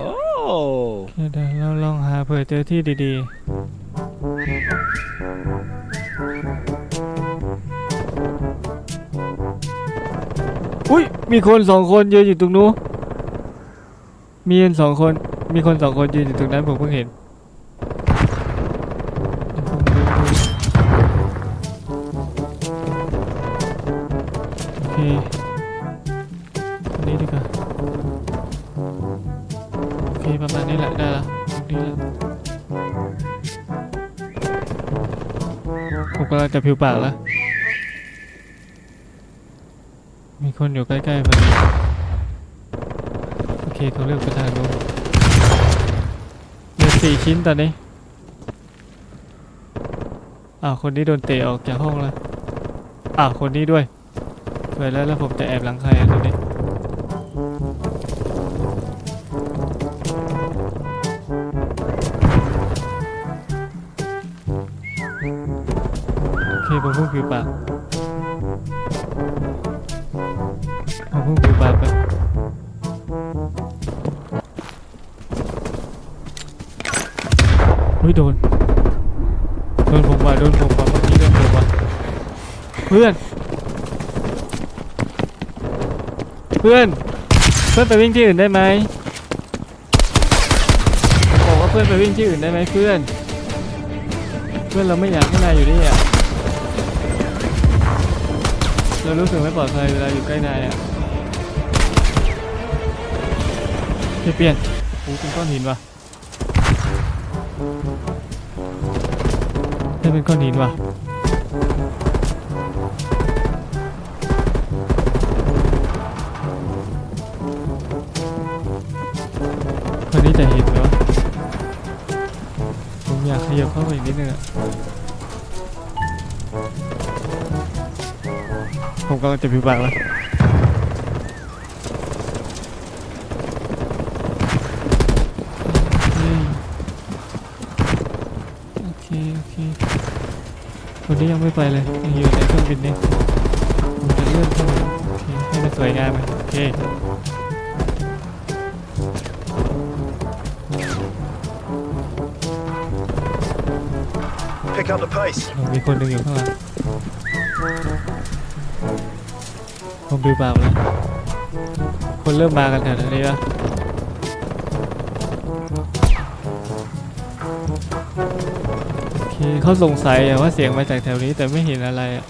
โอ้เดี๋ยวเดี๋ยวเราลองหาเผื่อเจอที่ดีๆ อุ้ย มีคนสองคนยืนอยู่ตรงนู้นมีคนสองคน มีคนสองคนยืนอยู่ตรงนั้นผมเพิ่งเห็น กำลังจะผิวปากแล้ว มีคนอยู่ใกล้ๆพอดีโอเคเขาเลือกไปทางนู้นเหลือสี่ชิ้นตอนนี้ อ้าว คนนี้โดนเตะออกจากห้องแล้ว อ้าว คนนี้ด้วยสวยแล้วแล้วผมจะแอบหลังใครอะตรงนี้ คผมเพิ่งผิวปากผมเพิ่งผิวปากไปเฮ้ยโดน โดนผมว่ะโดนผมว่ะเมื่อกี้โดนผมว่ะเพื่อน เพื่อน เพื่อนไปวิ่งที่อื่นได้ไหมบอกว่าเพื่อนไปวิ่งที่อื่นได้ไหมเพื่อน เพื่อนเราไม่อยากให้นายอยู่นี่อะ เรารู้สึกไม่ปลอดภัยเวลาอยู่ใกล้นายอะเฮ้ยเปลี่ยนโอ้เป็นก้อนหินว่ะเฮ้เป็นก้อนหินว่ะคนนี้จะเห็นไหมวะผมอยากขยับเข้าไปอีกนิดนึงอะ ผมกำลังจะผิวปากแล้วโอเคโอเคคนนี้ยังไม่ไปเลยยังอยู่ในเครื่องบินนี่ผมจะเลื่อนขึ้นมาโอเคให้มันสวยงามเลยโอเค Pick up the pace. มีคนหนึ่งอยู่ข้างหลัง ผมดูเปล่าแล้ว คนเริ่มมากันแถวนี้แล้วโอเคเขาสงสัยว่าเสียงมาจากแถวนี้แต่ไม่เห็นอะไรอะ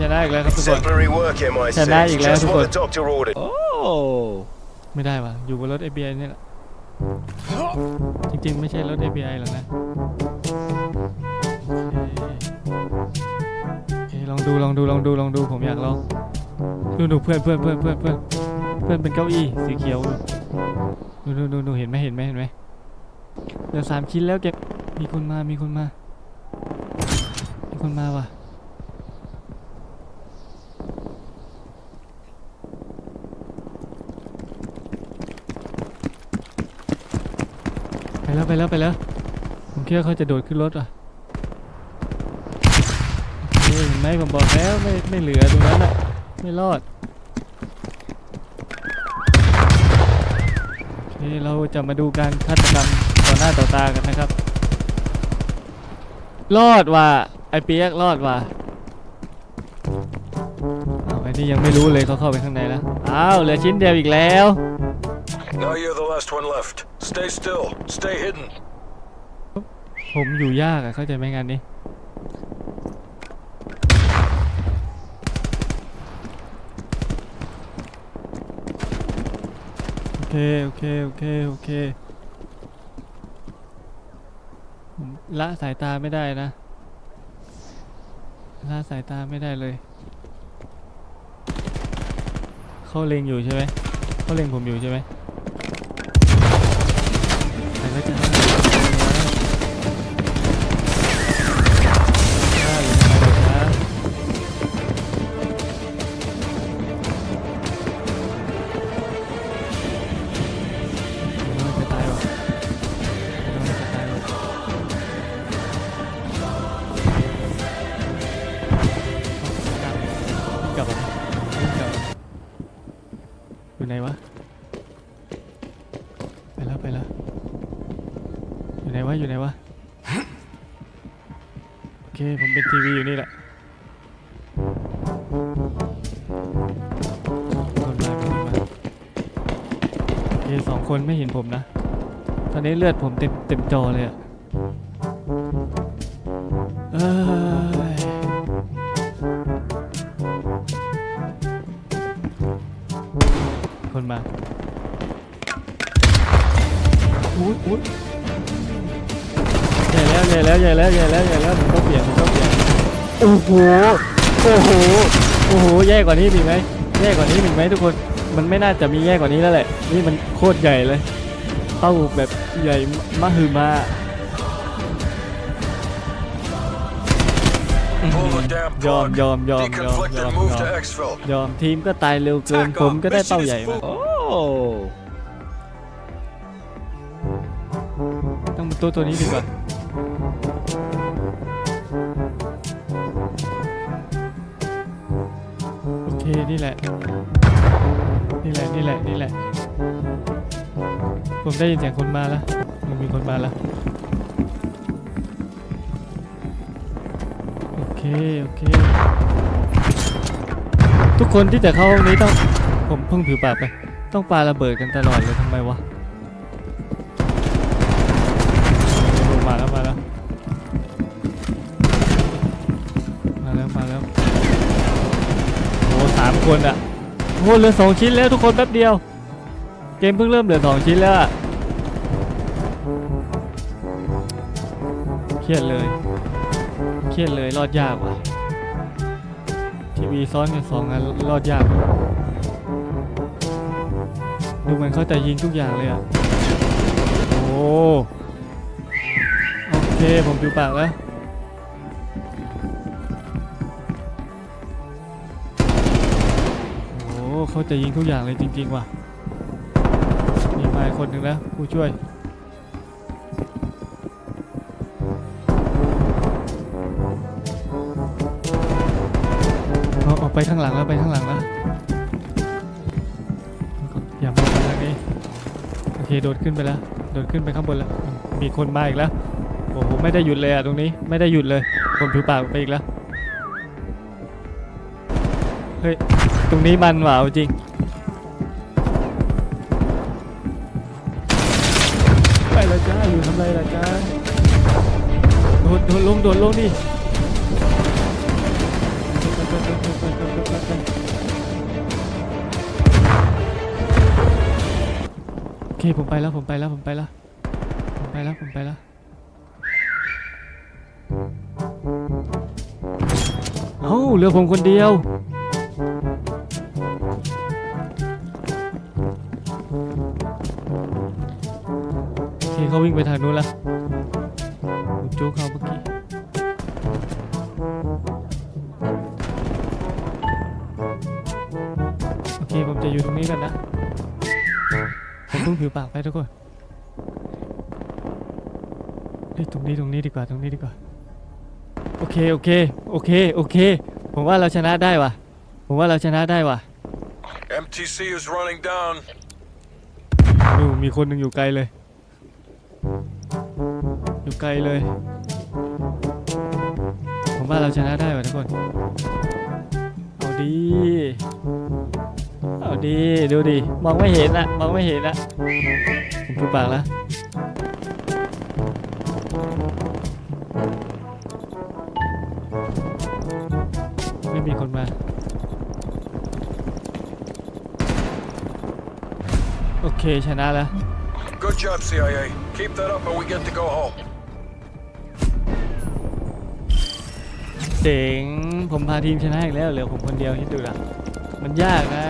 ชนะอีกแล้วครับทุกคน Exemplary work, MI6. Tonight, you Just glad what to the doctor ordered. โอ้ไม่ได้ว่ะ อยู่บนรถ FBI นี่แหละ จริงๆ ไม่ใช่รถ FBI หรอกนะโอเคโอเคลองดูลองดูลองดูลองดูผมอยากลองดูดูเพื่อนเพื่อนเพื่อนเพื่อนเพื่อนเพื่อนเป็นเก้าอี้สีเขียวดูดูดูดูเห็นไหมเห็นไหมเห็นไหมเหลือสามชิ้นแล้วเก็บมีคนมามีคนมา มีคนมาว่ะ แล้วไปแล้วไปแล้ว ผมคิดว่าเขาจะโดดขึ้นรถอะโอเคเห็นไหมผมบอกแล้วไม่ไม่เหลือตรงนั้นอะ ไม่รอดโอเคเราจะมาดูการฆาตกรรมต่อหน้าต่อตากันนะครับ รอดว่ะไอเปียกรอดว่ะอ้าวไอ้นี่ยังไม่รู้เลยเขาเข้าไปข้างในแล้ว อ้าวเหลือชิ้นเดียวอีกแล้ว Now you're the last one left. Stay still. Stay hidden. ผมอยู่ยากอะเข้าใจไหมงานนี้ โอเค โอเค โอเค โอเค ผมละสายตาไม่ได้นะ ละสายตาไม่ได้เลย เขาเล็งอยู่ใช่ไหมเขาเล็งผมอยู่ใช่ไหม อยู่ไหนวะ ไปแล้วไปแล้วอยู่ไหนวะอยู่ไหนวะ โอเค ผมเป็นทีวีอยู่นี่แหละคนมาคนมาโอเสองคนไม่เห็นผมนะ ตอนนี้เลือดผมเต็มเต็มจอเลยอะเอ อุ้ยอุ้ยใหญ่แล้วใหญ่แล้วใหญ่แล้วใหญ่แล้วใหญ่แล้วผมต้องเปลี่ยนผมต้องเปลี่ยนโอ้โหโอ้โหโอ้โหแย่กว่านี้มีไหมแย่กว่านี้มีไหมทุกคนมันไม่น่าจะมีแย่กว่านี้แล้วแหละ นี่มันโคตรใหญ่เลยเต้าแบบใหญ่มหึมา Pull the damn ยอม plug. ยอมยอมยอมยอ Deconflict ม and move ยอ to ม exfil. ยอมทีมก็ตายเร็วเกิน Tack ผม on. ก็ได้ Mission เป้า is ใหญ่มา full. โอ้ ตัวตัวนี้ดีกว่าโอเคนี่แหละ นี่แหละนี่แหละนี่แหละ ผมได้ยินเสียงคนมาแล้วมันมีคนมาแล้วโอเคโอเค ทุกคนที่จะเข้าห้องนี้ต้องผมเพิ่งผิวปากไป ต้องปาระเบิดกันตลอดเลยทำไมวะ คนอะโอ้เหลือสองชิ้นแล้วทุกคนแป๊บเดียว เกมเพิ่งเริ่มเหลือสองชิ้นแล้วเครียดเลย เครียดเลยรอดยากว่ะ ทีวีซ้อนกันสองอันรอดยาก ดูเหมือนเขาจะยิงทุกอย่างเลยอะโอ้โอเคผมดูปากแล้ว เขาจะยิงทุกอย่างเลยจริง ๆ ว่ะมีมาคนหนึ่งแล้วผู้ช่วยเอาออกไปข้างหลังแล้วไปข้างหลังแล้วอย่ามองไปทางนี้โอเคโดดขึ้นไปแล้วโดดขึ้นไปข้างบนแล้ว มีคนมาอีกแล้วโอ้โหไม่ได้หยุดเลยอะตรงนี้ไม่ได้หยุดเลยคนผิวปากไปอีกแล้วเฮ้ย ตรงนี้มันว่ะเอาจริง ไปล้วจ้าอยู่ทำไรละจ้าโดดโดดลงโดดลงดิโอเคผมไปแล้วผมไปแล้วผมไปแล้วผมไปแล้วผมไปแล้วเอ้าเหลือผมคนเดียว โอเคเขาวิ่งไปทางนู้นแล้วผมจู้เขาเมื่อกี้โอเคผมจะอยู่ตรงนี้กันนะผมเพิ่งผิวปากไปทุกคนเฮ้ยตรงนี้ตรงนี้ดีกว่าตรงนี้ดีกว่าโอเคโอเคโอเคโอเค ผมว่าเราชนะได้ว่ะ ผมว่าเราชนะได้ว่ะ MTC is running down. ดูมีคนหนึ่งอยู่ไกลเลย อยู่ไกลเลย ผมว่าเราชนะได้ว่ะทุกคน เอาดี เอาดี ดูดิ มองไม่เห็นอะมองไม่เห็นอะผมพูดปากแล้วไม่มีคนมาโอเคชนะแล้ว Good job, CIA. Keep that up and we get to go home. เจ๋ง ผมพาทีมชนะอีกแล้วเหลือผมคนเดียวคิดดูละมันยากนะ